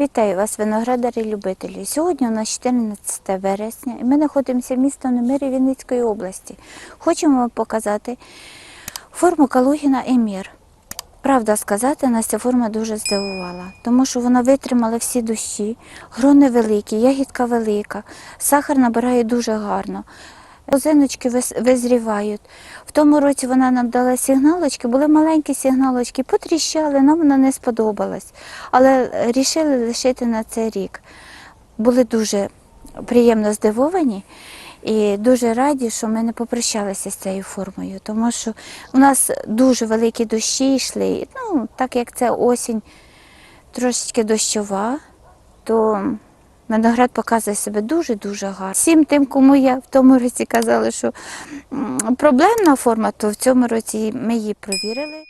Вітаю вас, виноградарі любителі. Сьогодні у нас 14 вересня і ми знаходимося в місті Немирі Вінницької області. Хочемо вам показати форму Калугіна Емір. Правда сказати, нас ця форма дуже здивувала, тому що вона витримала всі дощі, грони великі, ягідка велика, сахар набирає дуже гарно. Озиночки вис- визрівають. В тому році вона нам дала сигналочки, були маленькі сигналочки, потріщали, нам вона не сподобалась. Але рішили лишити на цей рік. Були дуже приємно здивовані і дуже раді, що ми не попрощалися з цією формою, тому що у нас дуже великі дощі йшли. Ну, так як це осінь трошечки дощова, то виноград показує себе дуже-дуже гарно. Всім тим, кому я в тому році казала, що проблемна форма, то в цьому році ми її провірили.